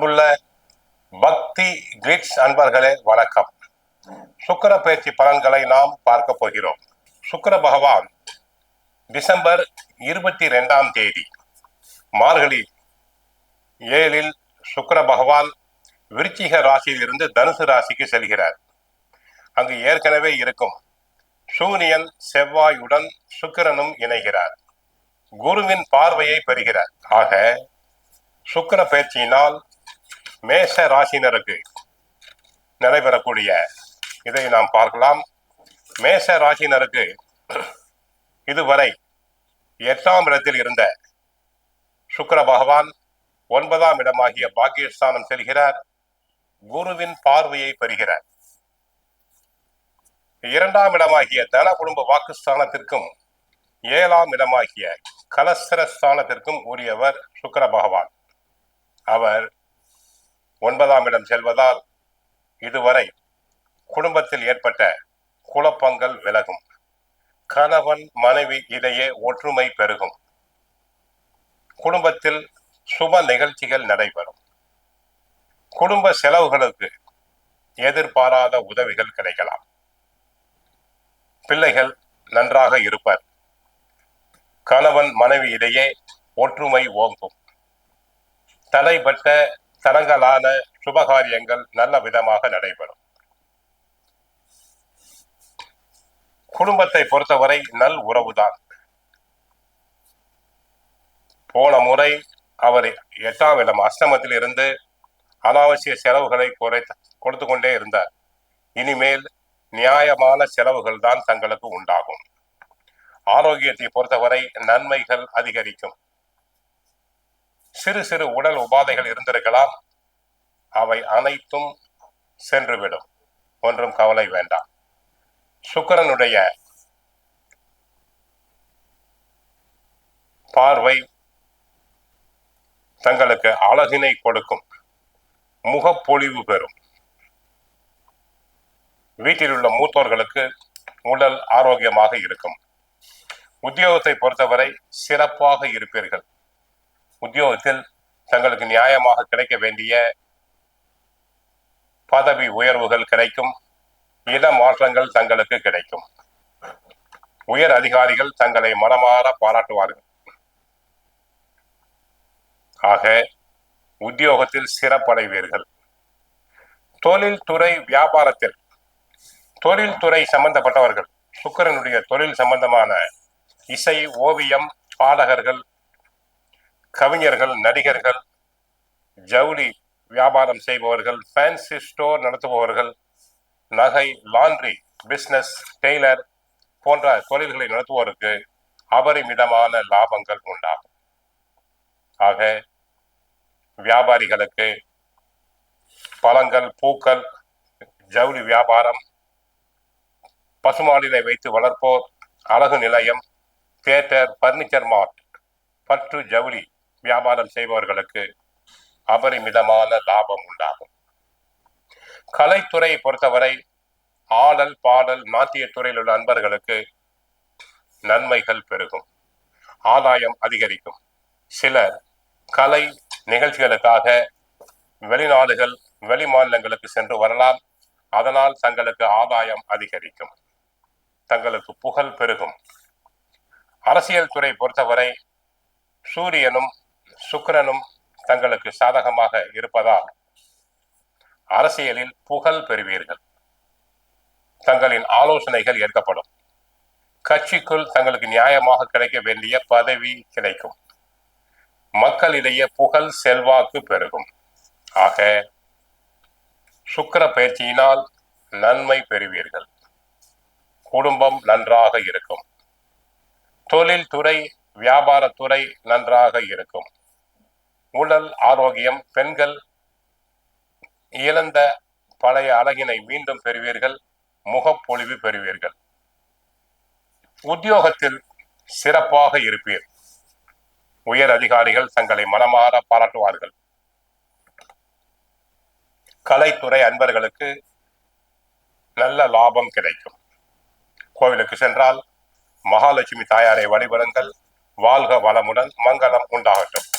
அன்புள்ள பக்தி கிரிட்ஸ் அன்பர்களே வணக்கம். சுக்கர பயிற்சி பலன்களை நாம் பார்க்க போகிறோம். சுக்கர பகவான் டிசம்பர் இருபத்தி ரெண்டாம் தேதி மார்கழி ஏழில் சுக்கர பகவான் விருச்சிக ராசியிலிருந்து தனுசு ராசிக்கு செல்கிறார். அங்கு ஏற்கனவே இருக்கும் சூரியன் செவ்வாயுடன் சுக்கிரனும் இணைகிறார். குருவின் பார்வையை பெறுகிறார். ஆக சுக்கர பயிற்சியினால் மேஷ ராசினருக்கு நடைபெறக்கூடிய இதை நாம் பார்க்கலாம். மேஷ ராசினருக்கு இதுவரை எட்டாம் இடத்தில் இருந்த சுக்கர பகவான் ஒன்பதாம் இடமாகிய பாக்கியஸ்தானம் செல்கிறார். குருவின் பார்வையை பெறுகிறார். இரண்டாம் இடமாகிய தன குடும்ப வாக்குஸ்தானத்திற்கும் ஏழாம் இடமாகிய கலசரஸ்தானத்திற்கும் உரியவர் சுக்கர பகவான். அவர் ஒன்பதாம் இடம் செல்வதால் இதுவரை குடும்பத்தில் ஏற்பட்ட குழப்பங்கள் விலகும். கணவன் மனைவி இடையே ஒற்றுமை பெருகும். குடும்பத்தில் சுப நிகழ்ச்சிகள் நடைபெறும். குடும்ப செலவுகளுக்கு எதிர்பாராத உதவிகள் கிடைக்கலாம். பிள்ளைகள் நன்றாக இருப்பர். கணவன் மனைவி இடையே ஒற்றுமை ஓங்கும். தலைப்பட்ட தடங்கலான சுபகாரியங்கள் நல்ல விதமாக நடைபெறும். குடும்பத்தை பொறுத்தவரை நல் உறவுதான். போன முறை அவர் எட்டாம் இடம் அஷ்டமத்தில் இருந்து அனாவசிய செலவுகளை குறை கொடுத்து கொண்டே இருந்தார். இனிமேல் நியாயமான செலவுகள் தான் தங்களுக்கு உண்டாகும். ஆரோக்கியத்தை பொறுத்தவரை நன்மைகள் அதிகரிக்கும். சிறு சிறு உடல் உபாதைகள் இருந்திருக்கலாம். அவை அனைத்தும் சென்றுவிடும். ஒன்றும் கவலை வேண்டாம். சுக்கரனுடைய பார்வை தங்களுக்கு அழகினை கொடுக்கும். முகப்பொழிவு பெறும். வீட்டில் உள்ள மூத்தோர்களுக்கு உடல் ஆரோக்கியமாக இருக்கும். உத்தியோகத்தை பொறுத்தவரை சிறப்பாக இருப்பீர்கள். உத்தியோகத்தில் தங்களுக்கு நியாயமாக கிடைக்க வேண்டிய பதவி உயர்வுகள் கிடைக்கும். இட மாற்றங்கள் தங்களுக்கு கிடைக்கும். உயர் அதிகாரிகள் தங்களை மனமாற பாராட்டுவார்கள். ஆக உத்தியோகத்தில் சிறப்படைவீர்கள். தொழில்துறை வியாபாரத்தில் தொழில்துறை சம்பந்தப்பட்டவர்கள் சுக்கரனுடைய தொழில் சம்பந்தமான இசை ஓவியம் பாடகர்கள் கவிஞர்கள் நடிகர்கள் ஜவுளி வியாபாரம் செய்பவர்கள் ஃபேன்சி ஸ்டோர் நடத்துபவர்கள் நகை லாண்ட்ரி பிஸ்னஸ் டெய்லர் போன்ற தொழில்களை நடத்துவோருக்கு அபரிமிதமான லாபங்கள் உண்டாகும். ஆக வியாபாரிகளுக்கு பழங்கள் பூக்கள் ஜவுளி வியாபாரம் பசுமாடினை வைத்து வளர்ப்போர் அழகு நிலையம் தியேட்டர் பர்னிச்சர் மார்ட் பற்று ஜவுளி வியாபாரம் செய்பவர்களுக்கு அபரிமிதமான லாபம் உண்டாகும். கலைத்துறை பொறுத்தவரை ஆடல் பாடல் நாட்டியத்துறையில் உள்ள அன்பர்களுக்கு நன்மைகள் பெருகும். ஆதாயம் அதிகரிக்கும். சிலர் கலை நிகழ்ச்சிகளுக்காக வெளிநாடுகள் வெளி மாநிலங்களுக்கு சென்று வரலாம். அதனால் தங்களுக்கு ஆதாயம் அதிகரிக்கும். தங்களுக்கு புகழ் பெருகும். அரசியல் துறை பொறுத்தவரை சூரியனும் சுக்கரனும் தங்களுக்கு சாதகமாக இருப்பதால் அரசியலில் புகழ் பெறுவீர்கள். தங்களின் ஆலோசனைகள் ஏற்கப்படும். கட்சிக்குள் தங்களுக்கு நியாயமாக கிடைக்க வேண்டிய பதவி கிடைக்கும். மக்களிடையே புகழ் செல்வாக்கு பெருகும். ஆக சுக்கர பயிற்சியினால் நன்மை பெறுவீர்கள். குடும்பம் நன்றாக இருக்கும். தொழில்துறை வியாபாரத்துறை நன்றாக இருக்கும். உடல் ஆரோக்கியம் பெண்கள் இழந்த பழைய அழகினை மீண்டும் பெறுவீர்கள் முகப்பொழிவு பெறுவீர்கள். உத்தியோகத்தில் சிறப்பாக இருப்பீர். உயர் அதிகாரிகள் தங்களை மனமாற பாராட்டுவார்கள். கலைத்துறை அன்பர்களுக்கு நல்ல லாபம் கிடைக்கும். கோவிலுக்கு சென்றால் மகாலட்சுமி தாயாரை வழிபடுங்கள். வாழ்க வளமுடன் மங்களம் உண்டாகட்டும்.